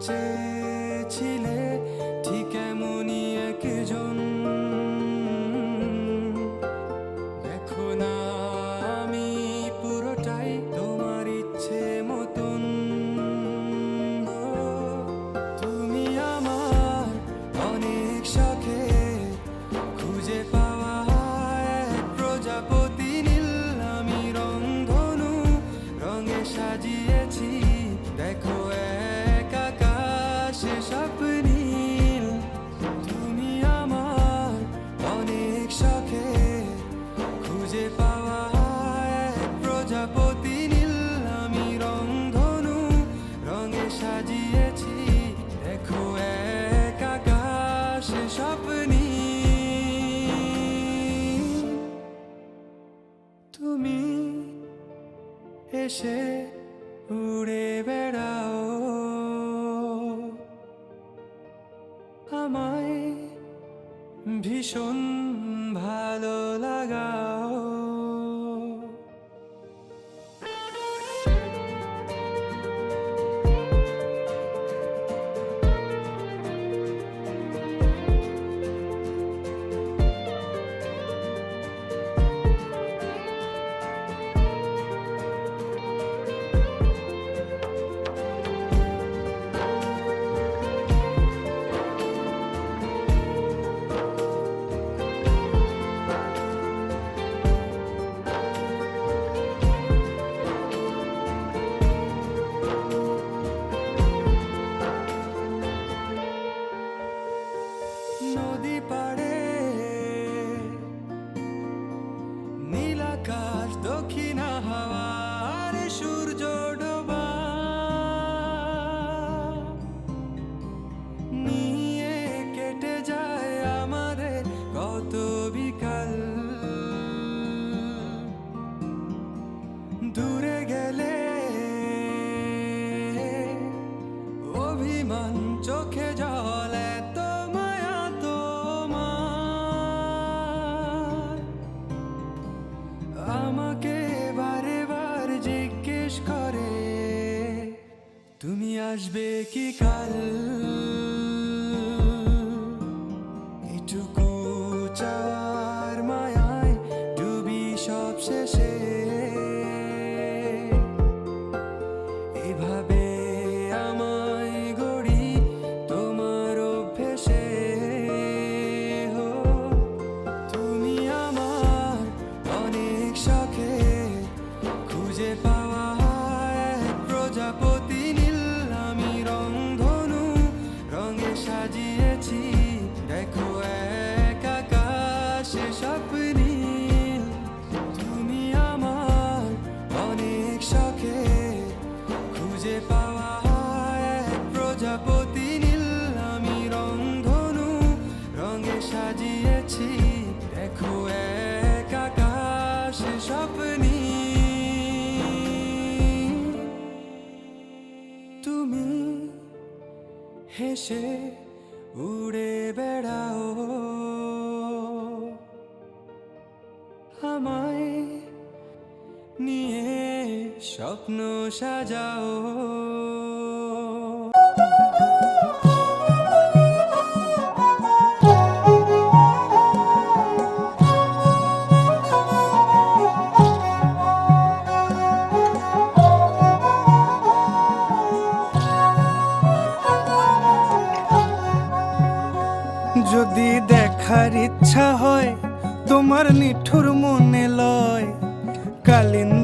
接起 সাজিয়েছি। দেখো এক আকাশে স্বপ্নীল তুমি এসে উড়ে বেড়াও। আমায় ভীষণ ভালো লাগাও। দক্ষিণ হাওয়ার সূর্য ডোবা। নিয়ে কেটে যায় আমাদের কত বিকাল। দূরে গেলে অভিমান চোখে জল তুমি আসবে কি কাল? এটুকু চার মায়ায় ডুবি সব শেষে। খুঁজে পাওয়া এক প্রজাপতি নীল আমি রঙে সাজিয়েছি তুমি হেসে উড়ে বেড়াও। স্বপ্ন সাজাও। যদি দেখার ইচ্ছা হয় তোমার নিঠুর মনে লয়। কালিন্দির